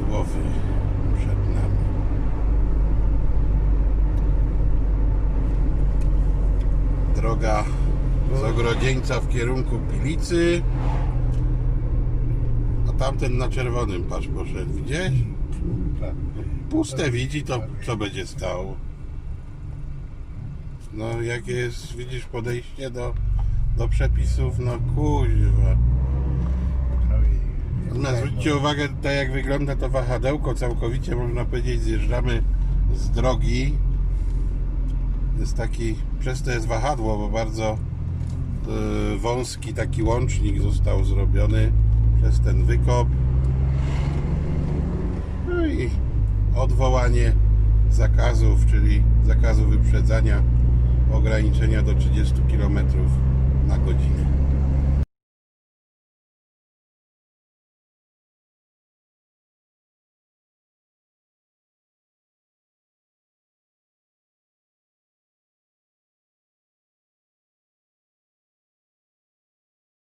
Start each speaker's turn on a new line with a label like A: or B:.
A: wahadłowy przed nami. Droga z Ogrodzieńca w kierunku Pilicy. A tamten na czerwonym patrz poszedł, widziałeś? Puste widzi, to co będzie stało? No jakie jest, widzisz, podejście do, do przepisów, no kuźwa. Zwróćcie uwagę tutaj jak wygląda to wahadełko całkowicie można powiedzieć zjeżdżamy z drogi. Jest taki, przez to jest wahadło, bo bardzo e, wąski taki łącznik został zrobiony przez ten wykop. No i odwołanie zakazów, czyli zakazu wyprzedzania ograniczenia do 30 km na godzinę